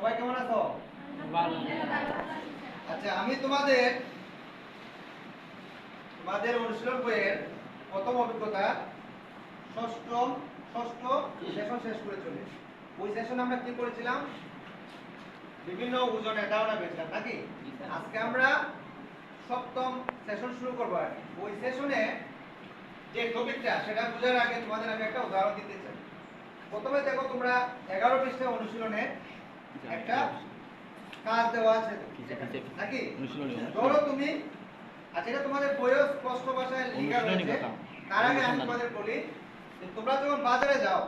সবাই কেমন আছো? ভালো। আচ্ছা আমি তোমাদের তোমাদের অনুশীলন বইয়ের প্রথম অভিজ্ঞতা ষষ্ঠ ষষ্ঠ সেশন শেষ করে চলে। ওই সেশনে আমরা কি করেছিলাম? বিভিন্ন ওজনের ধারণা পেয়েছিলাম নাকি? আজকে আমরা সপ্তম সেশন শুরু করব আর। ওই সেশনে যে টপিকটা সেটা বোঝার আগে তোমাদের আমি একটা উদাহরণ দিতে চাই। প্রথমে দেখো তোমরা এগারো পৃষ্ঠা অনুশীলনে একটা কাজ দেওয়া আছে। নাকি? ধরো তুমি আচ্ছা এটা তোমাদের বইও স্পষ্ট ভাষায় লেখা রয়েছে। তার আগে আমি তোমাদের বলি যে তোমরা যখন বাজারে যাও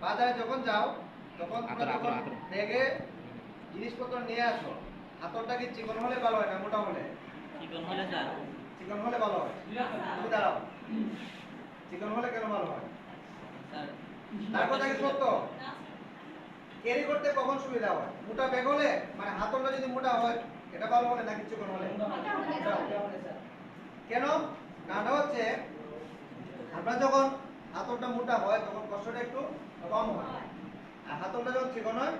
বাজারে যখন যাও তখন তোমরা যখন ব্যাগে জিনিসপত্র নিয়ে আসো হাতলটা কি চিকন হলে ভালো হয় না মোটা হলে? চিকন হলে চিকন হলে ভালো হয়। তুমি দাঁড়াও। চিকন হলে কেন ভালো হয়? স্যার। তার কথা কি সত্য? ক্যারি করতে কখন সুবিধা হয়? মোটা ব্যাগ হলে মানে হাতলটা যদি মোটা হয় এটা ভালো হলে নাকি চিকন হলে কেন? কারণটা হচ্ছে আমরা যখন হাতলটা মোটা হয় তখন কষ্টটা একটু কম হয়। আর হাতলটা যখন চিকন হয়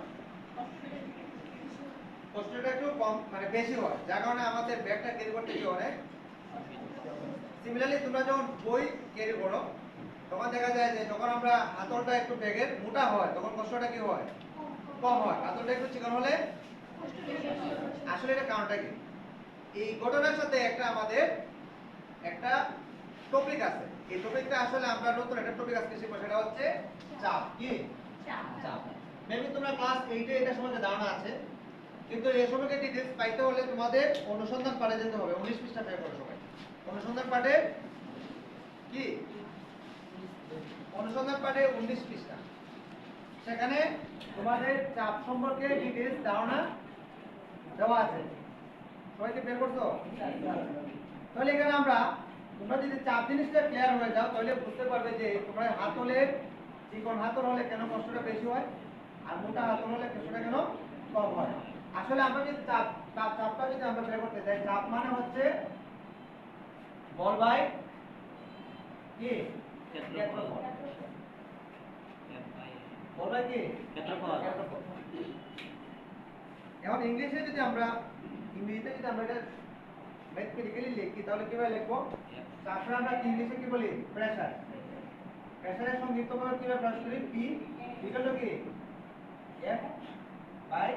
কষ্টটা একটু কম মানে বেশি হয়। যার কারণে আমাদের ব্যাগটা ক্যারি করতে কি অনেক সিমিলারলি তোমরা যখন বই ক্যারি করো তখন দেখা যায় যে যখন আমরা হাতলটা একটু ব্যাগের মোটা হয় তখন কষ্টটা কি হয়? কম হয়। হাতলটা একটু চিকন হলে আসলে এটা কারণটা কি? এই ঘটনার সাথে একটা আমাদের একটা টপিক আছে। এই টপিকটা আসলে আমরা নতুন একটা টপিক আজকে শিখব সেটা হচ্ছে চাপ। কি? চাপ। মেবি তোমরা ক্লাস এইটে এটা সম্বন্ধে ধারণা আছে কিন্তু এই সম্পর্কে ডিটেলস পাইতে হলে তোমাদের অনুসন্ধান পাঠে যেতে হবে উনিশ পৃষ্ঠা বের করো সবাই অনুসন্ধান পাঠে কি? অনুসন্ধান পাঠে উনিশ পৃষ্ঠা। সেখানে তোমাদের চাপ সম্পর্কে ডিটেলস ধারণা দেওয়া আছে। সবাইকে বের করছ? তাহলে এখানে আমরা তোমরা যদি চাপ জিনিসটা ক্লিয়ার হয়ে যাও তাহলে বুঝতে পারবে যে তোমরা হাতলে চিকন হাতল হলে কেন কষ্টটা বেশি হয় আর মোটা হাতল হলে কষ্টটা কেন কম হয়। আসলে আমরা যদি চাপ চাপ চাপটা যদি আমরা বের করতে চাই চাপ মানে হচ্ছে বল বাই কি? ক্ষেত্রফল। কি? ক্ষেত্রফল। এখন ইংলিশে যদি আমরা ইংরেজিতে যদি আমরা এটা ম্যাথমেটিক্যালি লিখি তাহলে কীভাবে লিখব? তারপরে আমরা ইংলিশে কি বলি? প্রেসার প্রেসারের সংক্ষিপ্ত করে কীভাবে প্রকাশ করি? পি ইকুয়াল কি? এফ বাই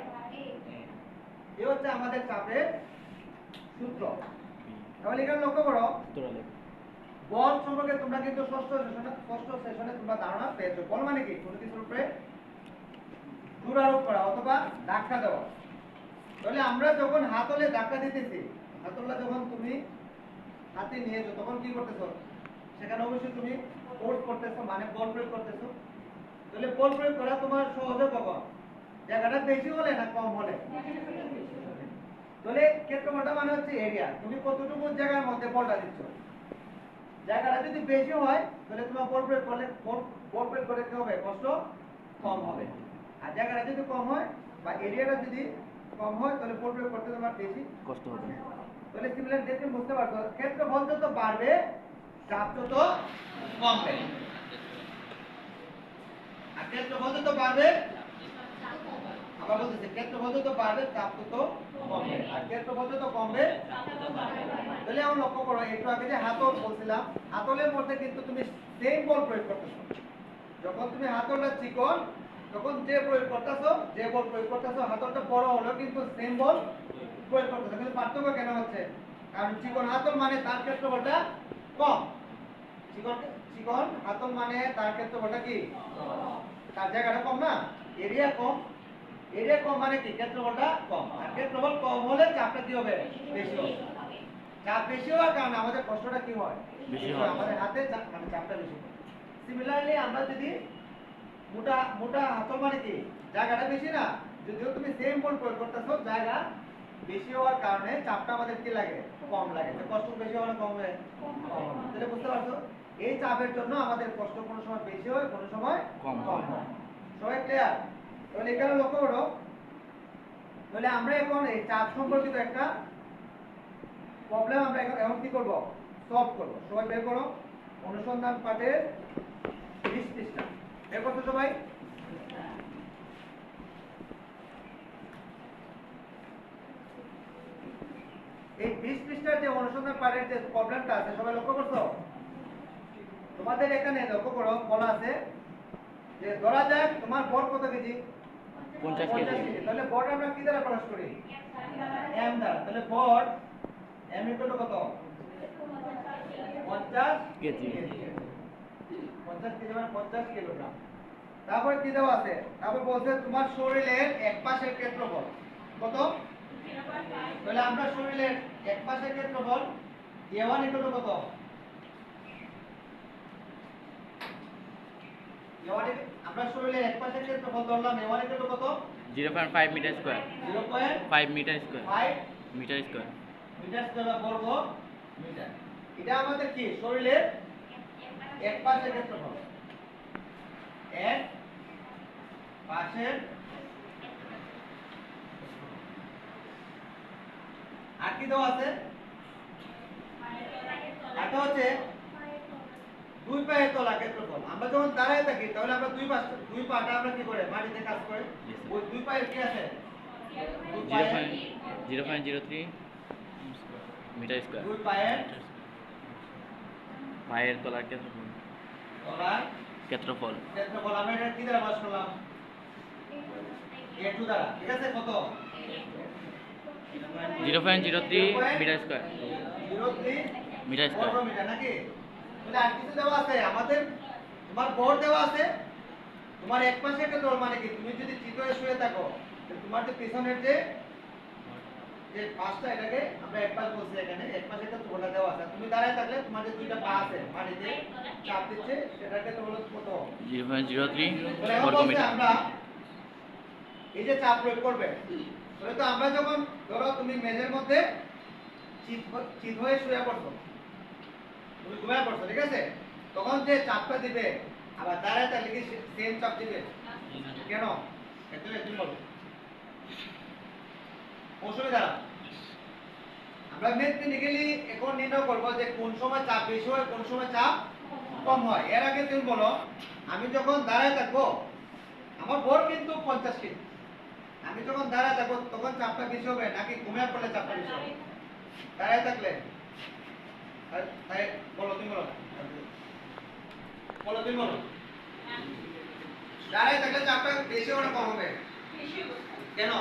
এই হচ্ছে আমাদের চাপের সূত্র। তাহলে এখানে লক্ষ্য করো। বল সম্পর্কে তোমরা কিন্তু ষষ্ঠ সেশনে ষষ্ঠ সেশনে তোমরা ধারণা পেয়েছ। বল মানে কি? কোনো কিছুর উপরে জোর আরোপ করা অথবা ধাক্কা দেওয়া। তাহলে আমরা যখন হাতলে ধাক্কা দিতেছি, হাতলটা যখন তুমি হাতে নিয়েছো, তখন কি করতেছো? সেখানে অবশ্যই তুমি ফোর্স করতেছো মানে বল প্রয়োগ করতেছো। তাহলে বল প্রয়োগ করা তোমার সহজে কখন? জায়গাটা বেশি হলে না কম হলে? তাহলে ক্ষেত্রফলটা মানে হচ্ছে এরিয়া তুমি কতটুকু জায়গার মধ্যে বলটা দিচ্ছ? জায়গাটা যদি বেশি হয় তাহলে তোমার বল করলে বল করে কি হবে? কষ্ট কম হবে। আর জায়গাটা যদি কম হয় বা এরিয়াটা যদি কম হয় তাহলে প্রয়োগ করতে তোমার বেশি কষ্ট হবে। তাহলে সিমিলার দেখে বুঝতে পারছ? ক্ষেত্রফল যত বাড়বে চাপ তত কমবে। আর ক্ষেত্র ক্ষেত্রফল যত বাড়বে সেম বল প্রয়োগ করতেছো। কিন্তু পার্থক্য কেন হচ্ছে? কারণ চিকন হাতল মানে তার ক্ষেত্রফলটা কম। চিকন চিকন হাতল মানে তার ক্ষেত্রফলটা কি? তার জায়গাটা কম না এরিয়া কম। এরিয়া কম মানে কি? ক্ষেত্রফলটা কম। আর ক্ষেত্রফল কম হলে চাপটা কি হবে? বেশি হবে। চাপ বেশি হওয়ার কারণে আমাদের কষ্টটা কি হয়? আমাদের হাতে মানে চাপটা বেশি হয়। সিমিলারলি আমরা যদি মোটা মোটা হাতল মানে কি? জায়গাটা বেশি না? যদিও তুমি সেম বল প্রয়োগ করতেছো জায়গা বেশি হওয়ার কারণে চাপটা আমাদের কি লাগে? কম লাগে। কষ্ট বেশি হলে কম হবে কম তাহলে বুঝতে পারছ? এই চাপের জন্য আমাদের কষ্ট কোনো সময় বেশি হয় কোনো সময় কম হয়। হয়। সবাই ক্লিয়ার তাহলে এখানে লক্ষ্য করো। তাহলে আমরা এখন এই চাপ সম্পর্কিত একটা প্রবলেম আমরা এখন এখন কি করব? সলভ করব। সবাই বের করো। অনুসন্ধান পাঠের বিশ পৃষ্ঠা। বের সবাই? এই বিশ পৃষ্ঠার যে অনুসন্ধান পাঠের যে প্রবলেমটা আছে, সবাই লক্ষ্য করছ? তোমাদের এখানে লক্ষ্য করো, বলা আছে যে ধরা যাক তোমার বর কত কেজি? পঞ্চাশ কেজি। তাহলে বর আমরা কি দ্বারা প্রকাশ করি? এম দ্বারা। তাহলে বর এম ইকুয়াল কত? পঞ্চাশ কেজি। পঞ্চাশ কেজি মানে পঞ্চাশ কিলোগ্রাম। তারপরে কি দেওয়া আছে? তারপর বলছে তোমার শরীরের এক পাশের ক্ষেত্রফল। কত? তাহলে আমরা শরীরের এক পাশের ক্ষেত্রফল এ ওয়ান ইকুয়াল কত? A1 এর- আমরা শরীরের এক পাশের ক্ষেত্রফল ধরলাম এ ওয়ান ইকুয়াল কত? Zero point five metre square. Zero point five metre square. Five metre square. Metre square বর্গ মিটার। এটা আমাদের কি? শরীরের এক পাশের ক্ষেত্রফল এক পাশের আর কি দেওয়া আছে? এটা হচ্ছে দুই পায়ের তলা ক্ষেত্রফল আমরা যখন দাঁড়ায় থাকি তাহলে আমরা দুই পাশ দুই পাটা আমরা কি করে? মাটিতে কাজ করে? ওই দুই পায়ের কি আছে? Zero point zero zero three metre square দুই পায়ের পায়ের তলার ক্ষেত্রফল। তলার ক্ষেত্রফল। ক্ষেত্রফল। আমরা এটা কি দ্বারা বাস করলাম? A2 দ্বারা। ঠিক আছে? কত? Zero point zero three metre square 03 metre square নাকি? তাহলে আর কিছু দেওয়া আছে আমাদের তোমার বর দেওয়া আছে। তোমার এক পাশে একটা দল মানে কি? তুমি যদি চিত হয়ে শুয়ে থাকো তোমার যে পিছনের যে যে পাশটা এটাকে আমরা এক পাশ বলছি এখানে এক পাশে একটা তোলা দেওয়া আছে। তুমি দাঁড়ায় থাকলে তোমার যে দুইটা পা আছে মাটিতে চাপ দিচ্ছে সেটাকে তো হলো কত? জিরো পয়েন্ট জিরো থ্রি তাহলে এখন বর্গ বলছে মিটার আমরা এই যে চাপ প্রয়োগ করবে তাহলে তো আমরা যখন ধরো তুমি মেঝের মধ্যে চিত হয়ে শুয়ে পড়ছো তুমি ঘুমায় পড়ছো, ঠিক আছে? তখন যে চাপটা দিবে, আবার দাঁড়ায় তাহলে কি সেম চাপ দিবে। কেন? অসুবিধা আমরা ম্যাথমেটিক্যালি এখন নির্ণয় করব যে কোন সময় চাপ বেশি হয়, কোন সময় চাপ কম হয়। এর আগে তুমি বলো, আমি যখন দাঁড়ায় থাকব, আমার বর কিন্তু পঞ্চাশ কেজি আমি যখন দাঁড়ায় থাকব, তখন চাপটা বেশি হবে, নাকি ঘুমিয়ে পড়লে চাপটা বেশি হবে? দাঁড়ায় থাকলে। তাই- বলো তুমি বলো। দাঁড়ায় থাকলে চাপটা বেশি হবে কম হবে। কেন?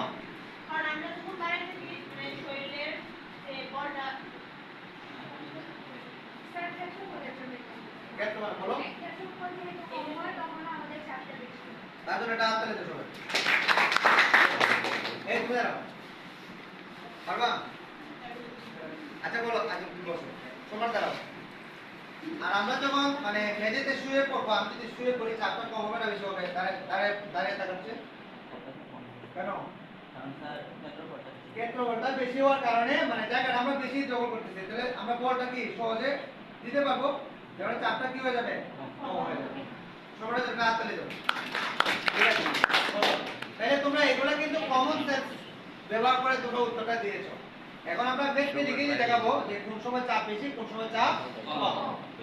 কারণ আমরা যখন দাঁড়ায় থাকি মানে শরীরের যে বলটা বলো। হয় হয়। তার জন্য এটা হাততালি দিতে হবে। এই তুমি দাঁড়াও। পারবা? আচ্ছা বলো আচ্ছা তুমি বসো। তোমার দাঁড়াও। আর আমরা যখন মানে মেঝেতে শুয়ে পড়ব, আমি যদি শুয়ে পড়ি, চাপটা কম হবে না বেশি হবে? দাঁড়ায় দাঁড়ায় থাকাচ্ছে? কেন? বেশি হওয়ার কারণে মানে জায়গাটা আমরা বেশি জবর করতেছি। তাহলে আমরা বলটা কি? সহজে দিতে পারব? যেমন চাপটা কি হয়ে যাবে? কম হয়ে যাবে। আছে? তাহলে তোমরা এগুলা কিন্তু কমন সেন্স ব্যবহার করে দুটো উত্তরটা দিয়েছ। এখন আমরা ম্যাথমেটিক্যালি দেখাবো যে কোন সময় চাপ বেশি, কোন সময় চাপ কম।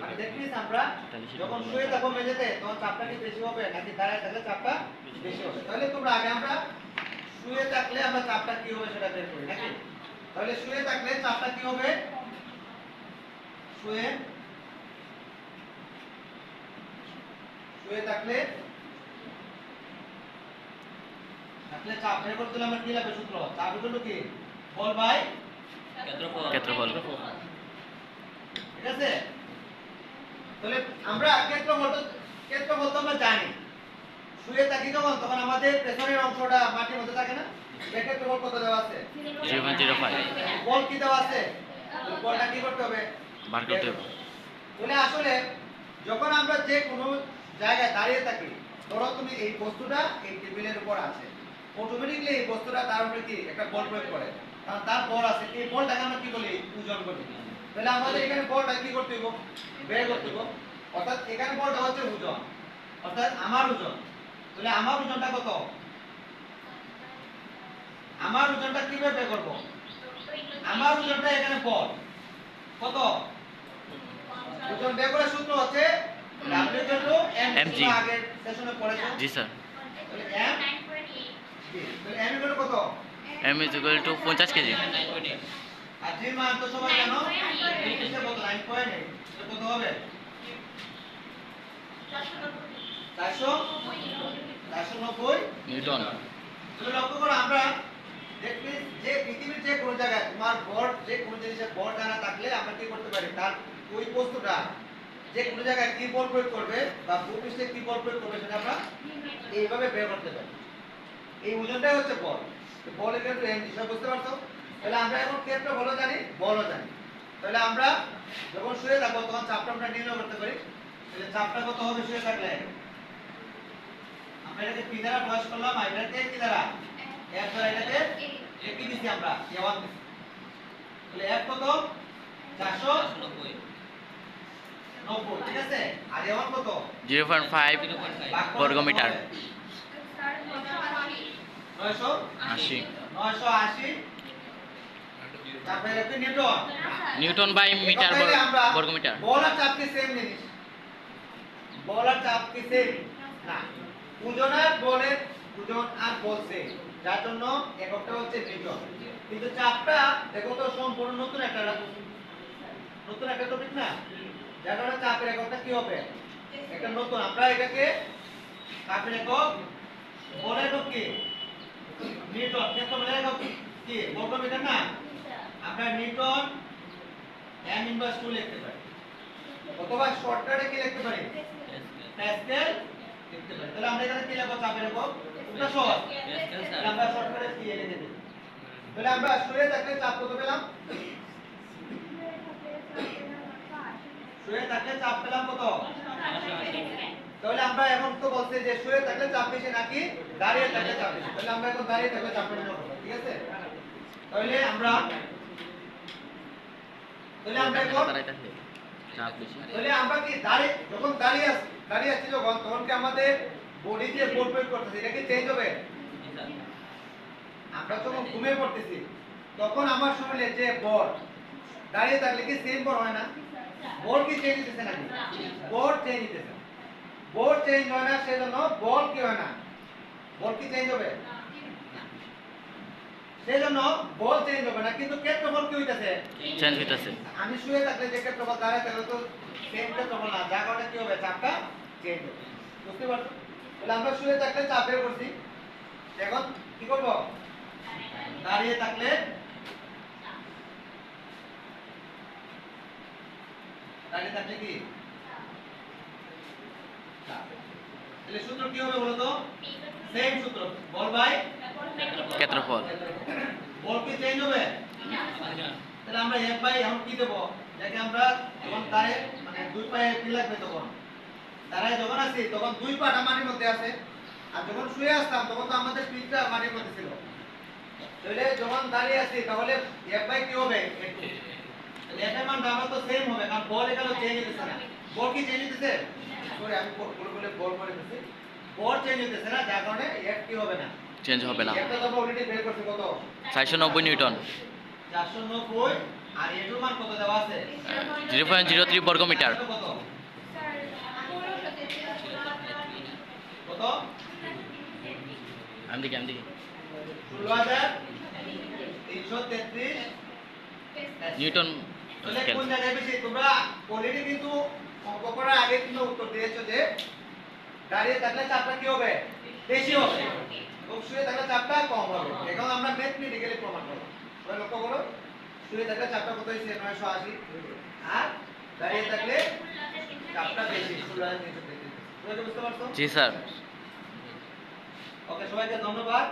মানে দেখবিস আমরা যখন শুয়ে থাকব মেঝেতে, তখন চাপটা কি বেশি হবে নাকি দাঁড়ায় থাকলে চাপটা বেশি হবে? তাহলে তোমরা আগে আমরা শুয়ে থাকলে আমরা চাপটা কি হবে সেটা বের করি, নাকি? তাহলে শুয়ে থাকলে চাপটা কি হবে? শুয়ে শুয়ে থাকলে থাকলে চাপ বের করতে হলে আমরা কি লাগবে সূত্র চাপ হলো কি? বল বাই ক্ষেত্রফল ঠিক আছে? তাহলে আমরা ক্ষেত্রফল ক্ষেত্রফল তো আমরা জানি। শুয়ে থাকি যখন তখন আমাদের পেছনের অংশটা মাটির মধ্যে থাকে না? ক্ষেত্রফল কত দেওয়া আছে? Zero point zero five. বল কি দেওয়া আছে? বলটা কি করতে হবে? বার করতে হবে। তাহলে আসলে যখন আমরা যে কোনো জায়গায় দাঁড়িয়ে থাকি ধরো তুমি এই বস্তুটা এই টেবিলের উপর আছে। অটোমেটিকলি এই বস্তুটা তার উপরে কি? একটা বল প্রয়োগ করে। তার বল আছে এই বলটাকে আমরা কি বলি? ওজন বলি। তাহলে আমাদের এখানে বলটা কি করতে হইব? বের করতে হইব। অর্থাৎ এখানে বলটা হচ্ছে ওজন অর্থাৎ আমার ওজন তাহলে আমার ওজনটা কত? আমার ওজনটা কীভাবে বের করব? আমার ওজনটা এখানে বল। কত? ওজন বের করার সূত্র হচ্ছে M mg তোমরা আগের সেশনে পড়েছো। জি স্যার তাহলে তাহলে কত? এম ইজ ইকুয়াল টু পঞ্চাশ কেজি। আর তো সবাই জানো এই কিসে কত 9 পয়েন্ট এটা কত হবে 400 490 নিউটন। আমরা যে পৃথিবীর যে জায়গায় যে থাকলে আমরা কি করতে পারি তার ওই বস্তুটা যে জায়গায় কি প্রয়োগ করবে বা কি প্রয়োগ করবে সেটা আমরা এইভাবে বের করতে পারি এই ওজনটাই হচ্ছে বল বলের ক্ষেত্রে এম হিসাব বুঝতে পারছ? তাহলে আমরা এখন ক্ষেত্র বলো জানি বলও জানি। তাহলে আমরা যখন শুয়ে থাকব তখন চাপটা আমরা নির্ণয় করতে পারি। তাহলে চাপটা কত হবে শুয়ে থাকলে? আমরা এটাকে পি দ্বারা প্রকাশ করলাম? আর এটাকে কি দ্বারা? এক দ্বারা এটাকে কি দিছি আমরা এ ওয়ান দিছি। তাহলে এক কত? চারশো নব্বই। ঠিক আছে? আর এ ওয়ান কত? জিরো পয়েন্ট ফাইভ ভাগ নয়শো আশি। নয়শো আশি। নিউটন। বাই মিটার বর্গ মিটার বল আর চাপ কি সেম জিনিস। বল আর চাপ কি সেম না ওজন আর বলের ওজন আর বল সেম যার জন্য এককটা হচ্ছে নিউটন। কিন্তু চাপটা দেখো তো সম্পূর্ণ নতুন একটা নতুন একটা টপিক না? যার কারণে চাপের এককটা কি হবে? একটা নতুন। আমরা এটাকে চাপের একক বলের একক কি? নিউটন ক্ষেত্রফলের একক কি? বর্গ না? আমরা নিউটন m ইনভার্স 2 লিখতে পারি। অথবা শর্টকাটে কি লিখতে পারি? প্যাসকেল তাহলে আমরা এখানে কি লিখব? চাপের একক এটা সহজ। আমরা শর্টকাটে কি লিখে দেব। তাহলে আমরা শুয়ে থাকলে চাপ কত পেলাম? শুয়ে থাকলে চাপ পেলাম কত? তাহলে আমরা এখন তো বলছে যে শুয়ে থাকলে চাপ বেশি নাকি দাঁড়িয়ে থাকলে চাপ বেশি। তাহলে আমরা এখন দাঁড়িয়ে থাকলে চাপ বেশি ঠিক আছে? তাহলে আমরা তাহলে আমরা এখন চাপ বেশি। তাহলে আমরা কি দাঁড়িয়ে যখন দাঁড়িয়ে আছি দাঁড়িয়ে আছি যখন তখন কি আমাদের বডি দিয়ে বোল প্রয়োগ করতেছি? এটা কি চেঞ্জ হবে? আমরা যখন ঘুমিয়ে পড়তেছি তখন আমার শরীরে যে বল দাঁড়িয়ে থাকলে কি সেম বল হয় না? বল কি চেঞ্জ হতেছে নাকি? বল চেঞ্জ হতেছে বল চেঞ্জ হয় না সেজন্য বল কি হয় না? বল কি চেঞ্জ হবে? সেজন্য বল চেঞ্জ হবে না কিন্তু ক্ষেত্রফল কি হইতেছে? চেঞ্জ হইতাছে। আমি শুয়ে থাকলে যে ক্ষেত্রফল দাঁড়ায় থাকলে তো সেম ক্ষেত্রফল না যা কারণে কি হবে? চাপটা চেঞ্জ হবে। বুঝতে পারছ? তাহলে আমরা শুয়ে থাকলে চাপ বের করছি। এখন কি করব? দাঁড়িয়ে থাকলে দাঁড়িয়ে থাকলে কি চাপ। তাহলে সূত্র কি হবে বলো তো সেম সূত্র। বল বাই ক্ষেত্রফল। বল কি চেঞ্জ হবে? তাহলে আমরা এক বাই এখন কি দেবো? যাকে আমরা যখন দাঁড়ে মানে দুই পায়ে কি লাগবে তখন। দাঁড়ায় যখন আছি তখন দুই পাটা মাটির মধ্যে আছে। আর যখন শুয়ে আসতাম তখন তো আমাদের পিঠটা মাটির মধ্যে ছিল। তাহলে যখন দাঁড়িয়ে আছি তাহলে এক বাই কি হবে? তাহলে একের মান আমার তো সেম হবে কারণ বল এখানে চেঞ্জ হতেছে না। বল কি চেঞ্জ হতেছে সরি আমি বল বলে বল করে দিচ্ছি বল চেঞ্জ হতেছে না যার কারণে এক কি হবে না? চেঞ্জ হবে না। একটা তো অলরেডি বের করছি কত? চারশো নব্বই নিউটন। চারশো নব্বই আর এটুর মান কত দেওয়া আছে? জিরো পয়েন্ট জিরো থ্রি বর্গ মিটার। কত? কত? আমি দেখি আমি দেখি। ষোলো হাজার তিনশো তেত্রিশ। নিউটন তাহলে কোন জায়গায় বেশি? তোমরা অলরেডি কিন্তু অঙ্ক করার আগে কিন্তু উত্তর দিয়েছ যে দাঁড়িয়ে থাকলে চাপটা কি হবে? বেশি হবে। এবং শুয়ে থাকলে চাপটা কম হবে। এখন আমরা ম্যাথমেটিক্যালি প্রমাণ করব। তোমরা লক্ষ্য করো শুয়ে থাকলে চাপটা কত হয়েছে? নয়শো আশি। আর দাঁড়িয়ে থাকলে চাপটা বেশি। ষোলো হাজার তিনশো তেত্রিশ বুঝতে পারছ? জি স্যার। ওকে সবাইকে ধন্যবাদ।